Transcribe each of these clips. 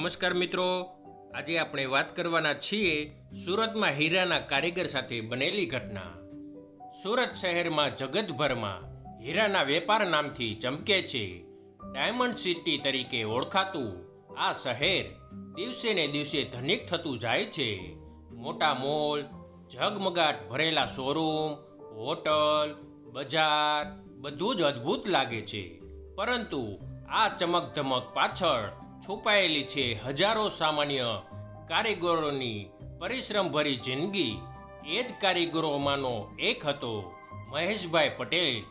નમસ્કાર મિત્રો. આજે આપણે વાત કરવાના છીએ સુરતમાં હીરાના કારીગર સાથે બનેલી ઘટના. સુરત શહેરમાં જગતભરમાં હીરાના વેપાર નામથી ચમકે છે. ડાયમંડ સિટી તરીકે ઓળખાતું આ શહેર દિવસે ને દિવસે ધનિક થતું જાય છે. મોટા મોલ, ઝગમગાટ ભરેલા શોરૂમ, હોટલ, બજાર બધું જ અદ્ભુત લાગે છે. પરંતુ આ ચમક ધમક પાછળ છુપાયેલી છે હજારો સામાન્ય કારીગરોની પરિશ્રમભરી જિંદગી. એ જ કારીગરોમાંનો એક હતો મહેશભાઈ પટેલ.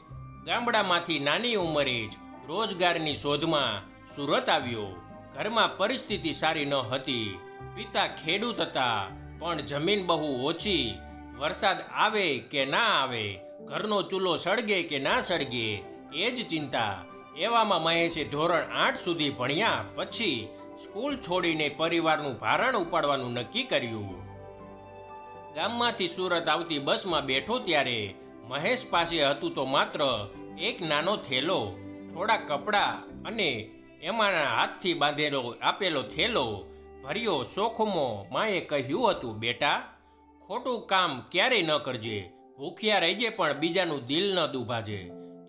ગામડામાંથી નાની ઉંમરે જ રોજગારની શોધમાં સુરત આવ્યો. ઘરમાં પરિસ્થિતિ સારી ન હતી. પિતા ખેડૂત હતા, પણ જમીન બહુ ઓછી. વરસાદ આવે કે ના આવે, ઘરનો ચૂલો સળગે કે ના સળગે, એ જ ચિંતા એવામાં મહેશે ધોરણ આઠ સુધી ભણ્યા પછી સ્કૂલ છોડીને પરિવારનું ભારણ ઉપાડવાનું નક્કી કર્યું. ગામમાંથી સુરત આવતી બસમાં બેઠો ત્યારે મહેશ પાસે હતું તો માત્ર એક નાનો થેલો, થોડા કપડાં અને એમાંના હાથથી બાંધેલો આપેલો થેલો ભર્યો સોખમો માએ કહ્યું હતું, બેટા, ખોટું કામ ક્યારેય ન કરજે, ભૂખ્યા રહીજે પણ બીજાનું દિલ ન દુભાજે,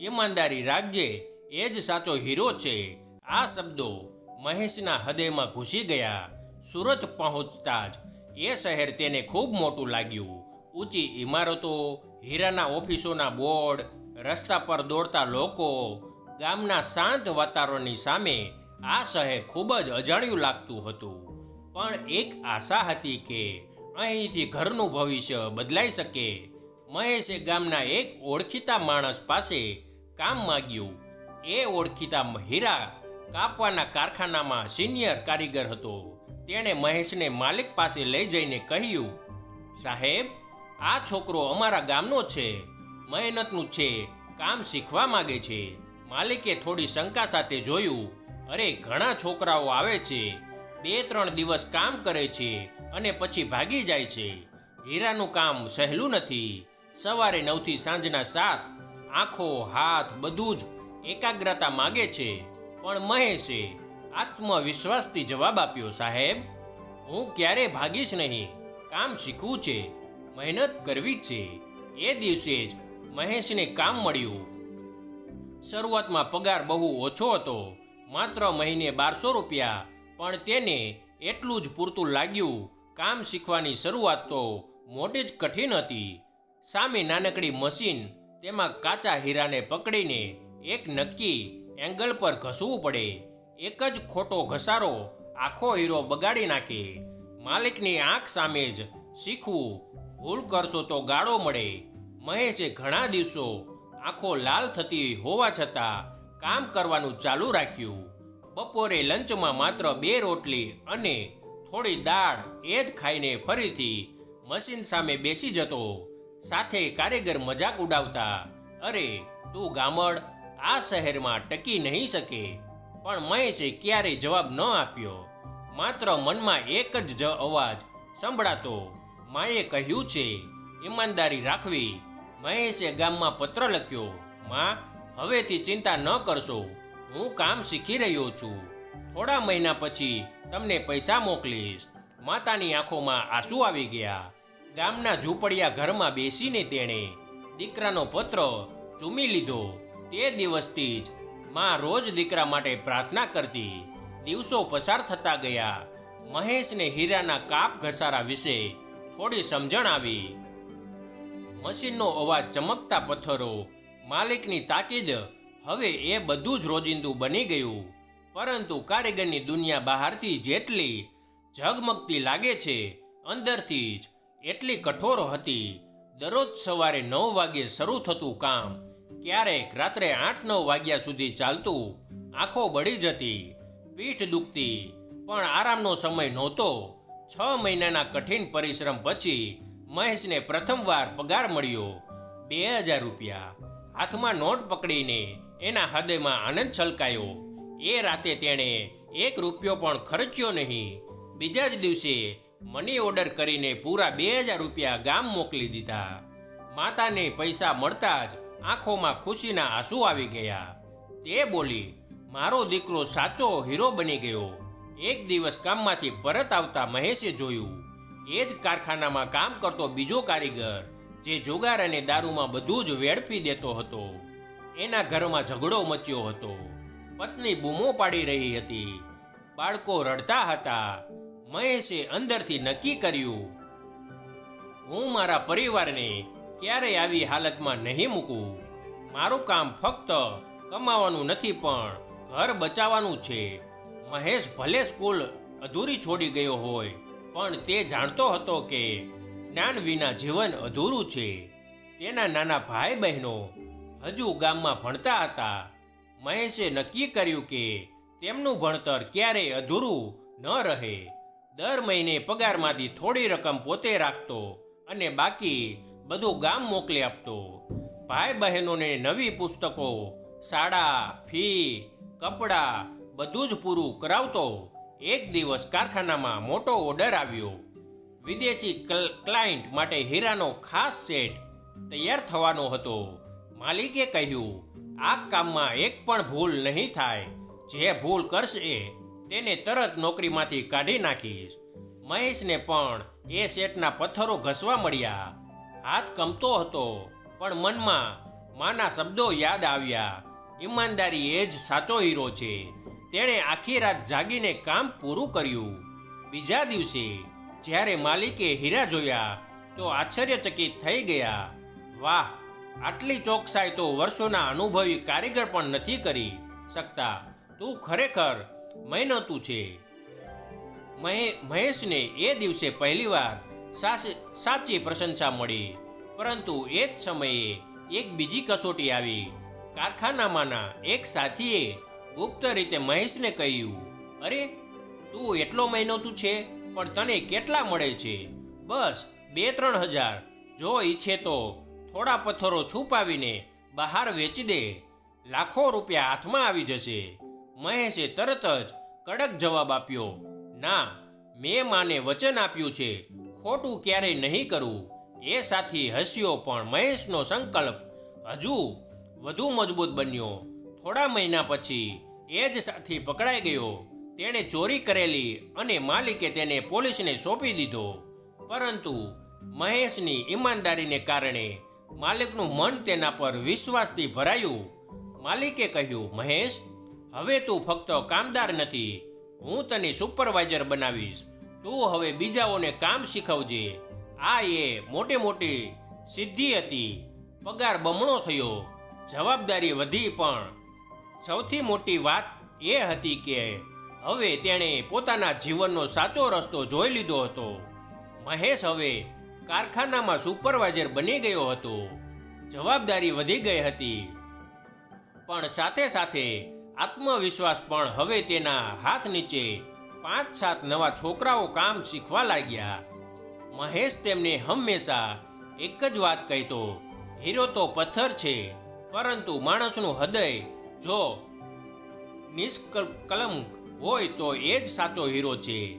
ઈમાનદારી રાખજે એ જ સાચો હીરો છે. આ શબ્દો મહેશના હૃદયમાં ઘૂસી ગયા. સુરત પહોંચતા જ એ શહેર તેને ખૂબ મોટું લાગ્યું. ઊંચી ઇમારતો હીરાના ઓફિસોના બોર્ડ, રસ્તા પર દોડતા લોકો, ગામના શાંત વાતાવરણની સામે આ શહેર ખૂબ જ અજાણ્યું લાગતું હતું. પણ એક આશા હતી કે અહીંથી ઘરનું ભવિષ્ય બદલાઈ શકે. મહેશે ગામના એક ઓળખીતા માણસ પાસે કામ માગ્યું. એ ઓળખીતા હીરા કાપવાના કારખાનામાં સિનિયર કારીગર હતો. તેણે મહેશને માલિક પાસે લઈ જઈને કહ્યું, સાહેબ, આ છોકરો અમારા ગામનો છે. મહેનતનું છે, કામ શીખવા માગે છે. માલિકે થોડી શંકા સાથે જોયું, અરે, ઘણા છોકરાઓ આવે છે. બે ત્રણ દિવસ કામ કરે છે અને પછી ભાગી જાય છે. હીરાનું કામ સહેલું નથી. સવારે નવથી સાંજના સાત. આંખો, હાથ, બધું જ એકાગ્રતા માગે છે, પણ મહેશે આત્મવિશ્વાસથી જવાબ આપ્યો, સાહેબ, હું ક્યારે ભાગીશ નહીં. કામ શીખવું છે, મહેનત કરવી છે. એ દિવસે જ મહેશને કામ મળ્યું. શરૂઆતમાં પગાર બહુ ઓછો હતો, માત્ર મહિને બારસો રૂપિયા, પણ તેને એટલું જ પૂરતું લાગ્યું. કામ શીખવાની શરૂઆત તો મોટી જ કઠિન હતી. સામે નાનકડી મશીન તેમાં કાચા હીરાને પકડીને એક નક્કી એંગલ પર ઘસવું પડે. એક જ ખોટો ઘસારો આખો હીરો બગાડી નાખે. માલિકની આંખ સામે જ શીખવું, ભૂલ કરશો તો ગાળો મળે. મહેશે ઘણા દિવસો આંખો લાલ થતી હોવા છતાં કામ કરવાનું ચાલુ રાખ્યું. બપોરે લંચમાં માત્ર બે રોટલી અને થોડી દાળ એ જ ખાઈને ફરીથી મશીન સામે બેસી જતો. સાથે કારીગર મજાક ઉડાવતા, અરે, તું ગામડ આ શહેરમાં ટકી નહીં શકે. પણ મહેશે ક્યારેય જવાબ ન આપ્યો. માત્ર મનમાં એક જ અવાજ સંભળાતો, માએ કહ્યું છે, ઈમાનદારી રાખવી. મહેશે ગામમાં પત્ર લખ્યો, માં, હવેથી ચિંતા ન કરશો, હું કામ શીખી રહ્યો છું. થોડા મહિના પછી તમને પૈસા મોકલીશ. માતાની આંખોમાં આંસુ આવી ગયા. ગામના ઝૂંપડિયા ઘરમાં બેસીને તેણે દીકરાનો પત્ર ચૂમી લીધો. તે દિવસથી જ માં રોજ દીકરા માટે પ્રાર્થના કરતી દિવસો પસાર થતા ગયા. મહેશને હીરાના કાપ ઘસારા વિશે થોડી સમજણ આવી. મશીનનો અવાજ ચમકતા પથ્થરો, માલિકની તાકીદ, હવે એ બધું જ રોજિંદુ બની ગયું. પરંતુ કારીગરની દુનિયા બહારથી જેટલી ઝગમગતી લાગે છે, અંદરથી જ એટલી કઠોર હતી. દરરોજ સવારે નવ વાગ્યે શરૂ થતું કામ ક્યારેક રાત્રે આઠ નવ વાગ્યા સુધી ચાલતું, આંખો બળી જતી, પીઠ દુખતી, પણ આરામનો સમય નહોતો. છ મહિનાના કઠિન પરિશ્રમ પછી મહેશને પ્રથમવાર પગાર મળ્યો, બે હજાર રૂપિયા. હાથમાં નોટ પકડીને એના હૃદયમાં આનંદ છલકાયો. એ રાતે તેણે એક રૂપિયો પણ ખર્ચ્યો નહીં. બીજા જ દિવસે મની ઓર્ડર કરીને પૂરા બે હજાર રૂપિયા ગામ મોકલી દીધા. માતાને પૈસા મળતા જ આંખોમાં ખુશીના આંસુ આવી ગયા. તે બોલી, મારો દીકરો સાચો હીરો બની ગયો. એક દિવસ કામમાંથી પરત આવતા મહેશે જોયું. એ જ કારખાનામાં કામ કરતો બીજો કારીગર, જે જોગાર અને દારૂમાં બધું જ વેડફી દેતો હતો. એના ઘરમાં ઝઘડો મચ્યો હતો. પત્ની બૂમો પાડી રહી હતી. બાળકો રડતા હતા. મહેશે અંદરથી નક્કી કર્યું, હું મારા પરિવારને ક્યારેય આવી હાલતમાં નહીં મૂકું મારું કામ ફક્ત કમાવાનું નથી, પણ ઘર બચાવવાનું છે. મહેશ ભલે સ્કૂલ અધૂરી છોડી ગયો હોય, પણ તે જાણતો હતો કે જ્ઞાન વિના જીવન અધૂરું છે. તેના નાના ભાઈ બહેનો હજુ ગામમાં ભણતા હતા. મહેશે નક્કી કર્યું કે તેમનું ભણતર ક્યારેય અધૂરું ન રહે. દર મહિને પગારમાંથી થોડી રકમ પોતે રાખતો અને બાકી બધું ગામ મોકલી આપતો. ભાઈ બહેનોને નવી પુસ્તકો, શાળા, ફી, કપડાં બધું જ પૂરું કરાવતો. એક દિવસ કારખાનામાં મોટો ઓર્ડર આવ્યો. વિદેશી ક્લ- ક્લાયન્ટ માટે હીરાનો ખાસ સેટ તૈયાર થવાનો હતો. માલિકે કહ્યું, આ કામમાં એક પણ ભૂલ નહીં થાય. જે ભૂલ કરશે, તેને તરત નોકરીમાંથી કાઢી નાખીશ. મહેશને પણ એ સેટના પથ્થરો ઘસવા મળ્યા. હાથ કમતો હતો, પણ મનમાં માના શબ્દો યાદ આવ્યા. ઈમાનદારી એ જ સાચો હીરો છે. તેણે આખી રાત જાગીને કામ પૂરું કર્યું. બીજા દિવસે જ્યારે માલિકે હીરા જોયા, તો આશ્ચર્યચકિત થઈ ગયા. વાહ, આટલી ચોકસાઈ તો વર્ષોના અનુભવી કારીગર પણ નથી કરી શકતા. તું ખરેખર મહેનતું છે. મહે- મહેશને એ દિવસે પહેલીવાર સાચી પ્રશંસા મળી. પરંતુ એ જ સમયે એક બીજી કસોટી આવી. કારખાનામાંના એક સાથીએ ગુપ્ત રીતે મહેશને કહ્યું, અરે, તું એટલો મહિનો તું છે, પણ તને કેટલા મળે છે? બસ બે ત્રણ હજાર. જો ઈચ્છે તો થોડા પથ્થરો છુપાવીને બહાર વેચી દે. લાખો રૂપિયા હાથમાં આવી જશે. મહેશે તરત જ કડક જવાબ આપ્યો, ના, મેં માને વચન આપ્યું છે. ખોટું ક્યારેય નહીં કરું. એ સાથી હસ્યો પણ મહેશનો સંકલ્પ હજુ વધુ મજબૂત બન્યો. થોડા મહિના પછી એ જ સાથી પકડાઈ ગયો. તેણે ચોરી કરેલી અને માલિકે તેને પોલીસને સોંપી દીધો. પરંતુ મહેશની ઈમાનદારીને કારણે માલિકનું મન તેના પર વિશ્વાસથી ભરાયું. માલિકે કહ્યું, મહેશ, હવે તું ફક્ત કામદાર નથી. હું તને સુપરવાઇઝર બનાવીશ. તું હવે બીજાઓને કામ શીખવજે. આ એ મોટી મોટી સિદ્ધિ હતી. પગાર બમણો થયો. જવાબદારી વધી પણ. સૌથી મોટી વાત એ હતી કે હવે તેણે પોતાના જીવનનો સાચો રસ્તો જોઈ લીધો હતો. મહેશ હવે કારખાનામાં સુપરવાઇઝર બની ગયો હતો. જવાબદારી વધી ગઈ હતી. પણ સાથે સાથે આત્મવિશ્વાસ પણ હવે તેના હાથ નીચે પાંચ સાત નવા છોકરાઓ કામ શીખવા લાગ્યા. મહેશ તેમને હંમેશા એક જ વાત કહેતો હીરો તો પથ્થર છે, પરંતુ માણસનું હૃદય જો નિષ્કલંક હોય તો એ જ સાચો હીરો છે.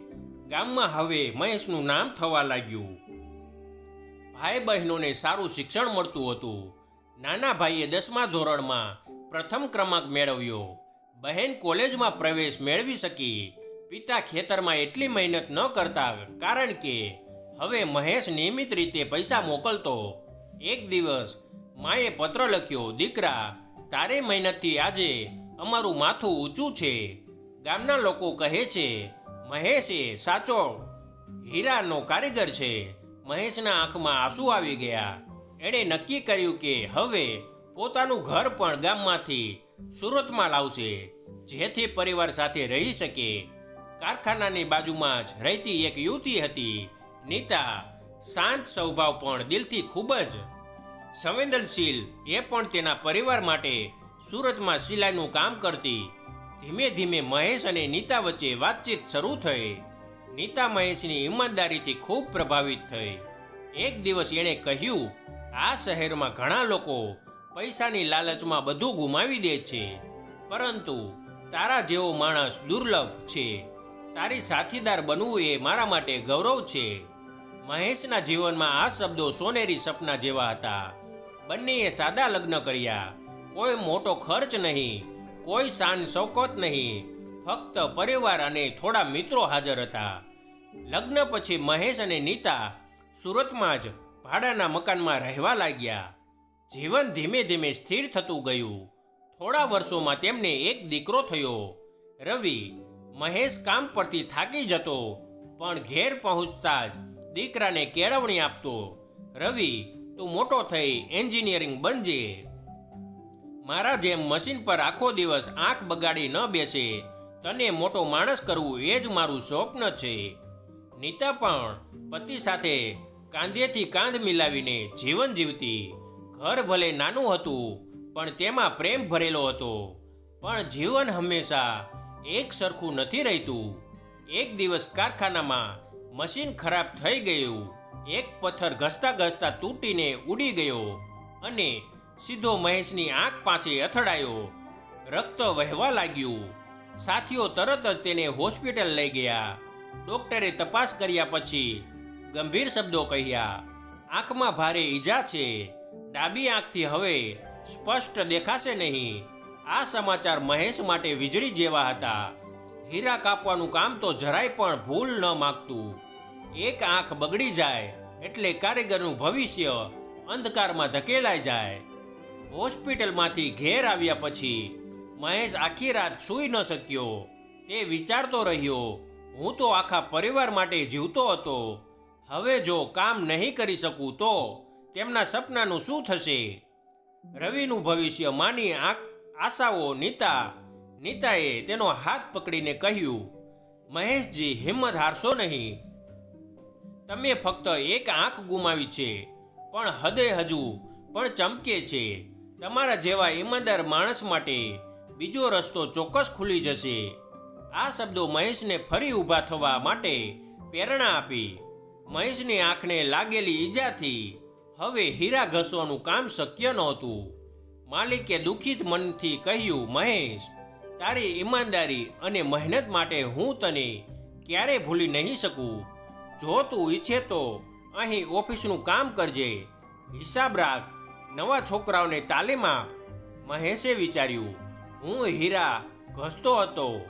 ગામમાં હવે મહેશનું નામ થવા લાગ્યું. ભાઈ બહેનોને સારું શિક્ષણ મળતું હતું. નાના ભાઈએ દસમા ધોરણમાં પ્રથમ ક્રમાંક મેળવ્યો. બહેન કોલેજમાં પ્રવેશ મેળવી શકી. પિતા ખેતરમાં એટલી મહેનત ન કરતા, કારણ કે હવે મહેશ નિયમિત રીતે પૈસા મોકલતો. એક દિવસ માએ પત્ર લખ્યો, દીકરા, તારે મહેનતથી આજે અમારું માથું ઊંચું છે. ગામના લોકો કહે છે, મહેશ એ સાચો હીરાનો કારીગર છે. મહેશના આંખમાં આંસુ આવી ગયા. એણે નક્કી કર્યું કે હવે પોતાનું ઘર પણ ગામમાંથી સુરતમાં લાવશે, જેથી પરિવાર સાથે રહી શકે. કારખાનાની બાજુમાં જ રહેતી એક યુવતી હતી. નીતા, શાંત સ્વભાવ પણ દિલથી ખૂબ જ. સંવેદનશીલ, એ પણ તેના પરિવાર માટે સુરતમાં સિલાઈનું કામ કરતી. ધીમે ધીમે મહેશ અને નીતા વચ્ચે વાતચીત શરૂ થઈ. નીતા મહેશની ઈમાનદારીથી ખૂબ પ્રભાવિત થઈ. એક દિવસ એણે કહ્યું, આ શહેરમાં ઘણા લોકો પૈસાની લાલચમાં બધું ગુમાવી દે છે. પરંતુ તારા જેવો માણસ દુર્લભ છે. તારી સાથીદાર બનવું એ મારા માટે ગૌરવ છે. મહેશના જીવનમાં આ શબ્દો સોનેરી સપના જેવા હતા. બંનેએ સાદા લગ્ન કર્યા. કોઈ મોટો ખર્ચ નહીં, કોઈ શાન શૌકત નહીં, ફક્ત પરિવાર અને થોડા મિત્રો હાજર હતા. લગ્ન પછી મહેશ અને નીતા સુરતમાં જ ભાડાના મકાનમાં રહેવા લાગ્યા. જીવન ધીમે ધીમે સ્થિર થતું ગયું. થોડા વર્ષોમાં તેમને એક દીકરો થયો. રવિ, મહેશ કામ પરથી થાકી જતો, પણ ઘેર પહોંચતા જ દીકરાને કેળવણી આપતો, રવિ, તું મોટો થઈ, એન્જિનિયરિંગ બનજે. મારા જેમ મશીન પર આખો દિવસ આંખ બગાડી ન બેસે. તને મોટો માણસ કરવું એ જ મારું સ્વપ્ન છે. નીતા પણ પતિ સાથે કાંધેથી કાંધ મિલાવીને જીવન જીવતી. ઘર ભલે નાનું હતું, પણ તેમાં પ્રેમ ભરેલો હતો. પણ જીવન હંમેશા એક સરખું નથી રહેતું. એક દિવસ કારખાનામાં મશીન ખરાબ થઈ ગયું. એક પથ્થર ઘસતા ઘસતા તૂટીને ઉડી ગયો અને સીધો મહેશની આંખ પાસે અથડાયો. રક્ત વહેવા લાગ્યું. સાથીઓ તરત જ તેને હોસ્પિટલ લઈ ગયા. ડોક્ટરે તપાસ કર્યા પછી ગંભીર શબ્દો કહ્યા, આંખમાં ભારે ઈજા છે. ડાબી આંખથી હવે સ્પષ્ટ દેખાશે નહીં. આ સમાચાર મહેશ માટે વીજળી જેવા હતા. હીરા કાપવાનું કામ તો જરાય પણ ભૂલ ન માગતું. એક આંખ બગડી જાય એટલે કારીગરનું ભવિષ્ય અંધકારમાં ધકેલાઈ જાય. હોસ્પિટલમાંથી ઘેર આવ્યા પછી મહેશ આખી રાત સૂઈ ન શક્યો. તે વિચારતો રહ્યો, હું તો આખા પરિવાર માટે જીવતો હતો. હવે જો કામ નહીં કરી શકું તો તેમના સપનાનું શું થશે? રવિનું ભવિષ્ય માની આંખ આશાઓ નીતા નીતાએ તેનો હાથ પકડીને કહ્યું, મહેશજી, હિંમત હારશો નહીં. તમે ફક્ત એક આંખ ગુમાવી છે, પણ હૃદય હજુ પણ ચમકે છે. તમારા જેવા ઈમાનદાર માણસ માટે બીજો રસ્તો ચોક્કસ ખુલી જશે. આ શબ્દો મહેશને ફરી ઊભા થવા માટે પ્રેરણા આપી. મહેશની આંખને લાગેલી ઈજાથી હવે હીરા ઘસવાનું કામ શક્ય નહોતું. માલિકે દુઃખિત મનથી કહ્યું, મહેશ તારી ઈમાનદારી અને મહેનત માટે હું તને ક્યારે ભૂલી નહીં શકું. જો તું ઈચ્છે તો અહીં ઓફિસનું કામ કરજે. હિસાબ રાખ. નવા છોકરાઓને તાલીમ આપ. મહેશે વિચાર્યું, હું હીરા ઘસતો હતો.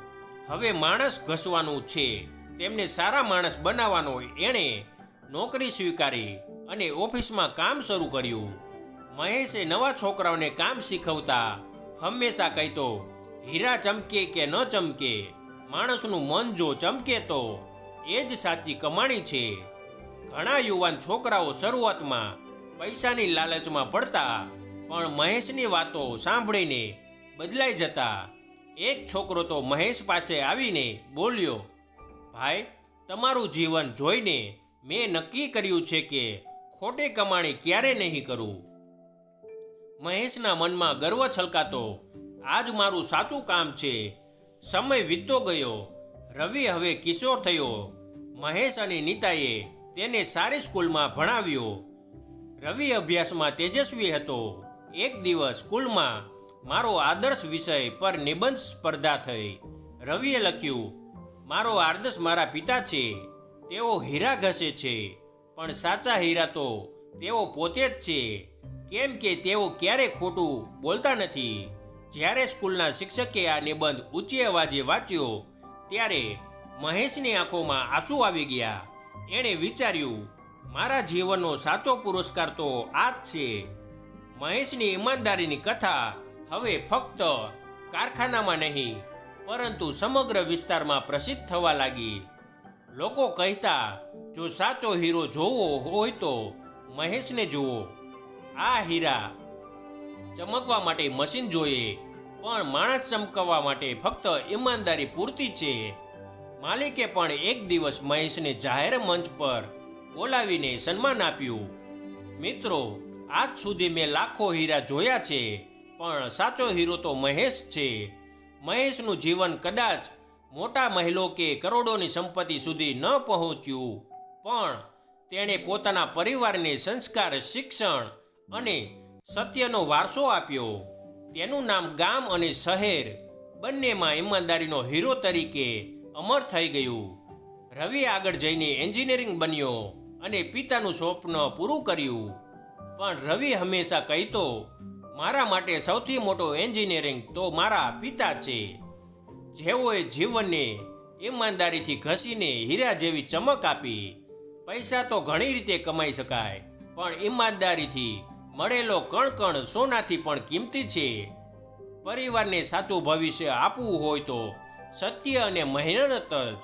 હવે માણસ ઘસવાનું છે. તેમને સારા માણસ બનાવવાનો એણે નોકરી સ્વીકારી અને ઓફિસમાં કામ શરૂ કર્યું. મહેશે નવા છોકરાઓને કામ શીખવતા હંમેશા કહેતો હીરા ચમકે કે ન ચમકે? માણસનું મન જો ચમકે તો એ જ સાચી કમાણી છે. ઘણા યુવાન છોકરાઓ શરૂઆતમાં પૈસાની લાલચમાં પડતા, પણ મહેશની વાતો સાંભળીને બદલાઈ જતા. એક છોકરો તો મહેશ પાસે આવીને બોલ્યો, ભાઈ, તમારું જીવન જોઈને મેં નક્કી કર્યું છે કે ખોટી કમાણી ક્યારે નહીં કરું. મહેશના મનમાં ગર્વ છલકાતો આજ મારું સાચું કામ છે. સમય વીતતો ગયો. રવિ હવે કિશોર થયો. મહેશ અને નીતાએ તેને સારી સ્કૂલમાં ભણાવ્યો. રવિ અભ્યાસમાં તેજસ્વી હતો. એક દિવસ સ્કૂલમાં મારો આદર્શ વિષય પર નિબંધ સ્પર્ધા થઈ. રવિએ લખ્યું, મારો આદર્શ મારા પિતા છે. તેઓ હીરા ઘસે છે. પણ સાચા હીરા તો તેઓ પોતે જ છે. કેમ કે તેઓ ક્યારેય ખોટું બોલતા નથી. જ્યારે સ્કૂલના શિક્ષકે આ નિબંધ ઊંચી અવાજે વાંચ્યો, ત્યારે મહેશની આંખોમાં આંસુ આવી ગયા. એણે વિચાર્યું, મારા જીવનનો સાચો પુરસ્કાર તો આ જ છે. મહેશની ઈમાનદારીની કથા હવે ફક્ત કારખાનામાં નહીં, પરંતુ સમગ્ર વિસ્તારમાં પ્રસિદ્ધ થવા લાગી. લોકો કહેતા, જો સાચો હીરો જોવો હોય તો મહેશને જુઓ. આ હીરા ચમકવા માટે મશીન જોઈએ, પણ માણસ ચમકવા માટે ફક્ત ઈમાનદારી પૂરતી છે. માલિકે પણ એક દિવસ મહેશને જાહેર મંચ પર બોલાવીને સન્માન આપ્યું. મિત્રો, આજ સુધી મેં લાખો હીરા જોયા છે, પણ સાચો હીરો તો મહેશ છે. મહેશનું જીવન કદાચ મોટા મહેલો કે કરોડોની સંપત્તિ સુધી ન પહોંચ્યું, પણ તેણે પોતાના પરિવારને સંસ્કાર, શિક્ષણ અને સત્યનો વારસો આપ્યો. તેનું નામ ગામ અને શહેર. બંનેમાં ઈમાનદારીનો હીરો તરીકે અમર થઈ ગયું. રવિ આગળ જઈને એન્જિનિયરિંગ બન્યો અને પિતાનું સ્વપ્ન પૂરું કર્યું. પણ રવિ હંમેશા કહેતો, મારા માટે સૌથી મોટો એન્જિનિયરિંગ તો મારા પિતા છે. જેઓએ જીવનને ઈમાનદારીથી ઘસીને હીરા જેવી ચમક આપી. પૈસા તો ઘણી રીતે કમાઈ શકાય, પણ ઈમાનદારીથી મળેલો કણ સોનાથી પણ કિંમતી છે. પરિવારને સાચું ભવિષ્ય આપવું હોય તો સત્ય અને મહેનત જ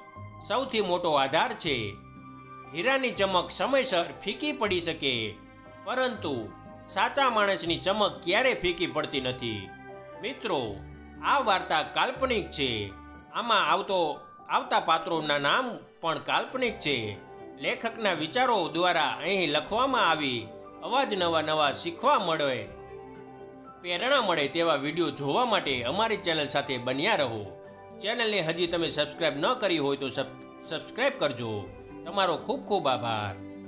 સૌથી મોટો આધાર છે. હીરાની ચમક સમયસર ફીકી પડી શકે, પરંતુ સાચા માણસની ચમક ક્યારે ફીકી પડતી નથી. મિત્રો, આ વાર્તા કાલ્પનિક છે. આમાં આવતો, આવતા પાત્રોના નામ પણ કાલ્પનિક છે. લેખકના વિચારો દ્વારા અહીં લખવામાં આવી અવાજ નવા નવા શીખવા મળે. પ્રેરણા મળે તેવા વીડિયો જોવા માટે અમારી ચેનલ સાથે બન્યા રહો. ચેનલને હજી તમે સબસ્ક્રાઇબ ન કરી હોય તો સબ સબસ્ક્રાઇબ કરજો. તમારો ખૂબ ખૂબ આભાર.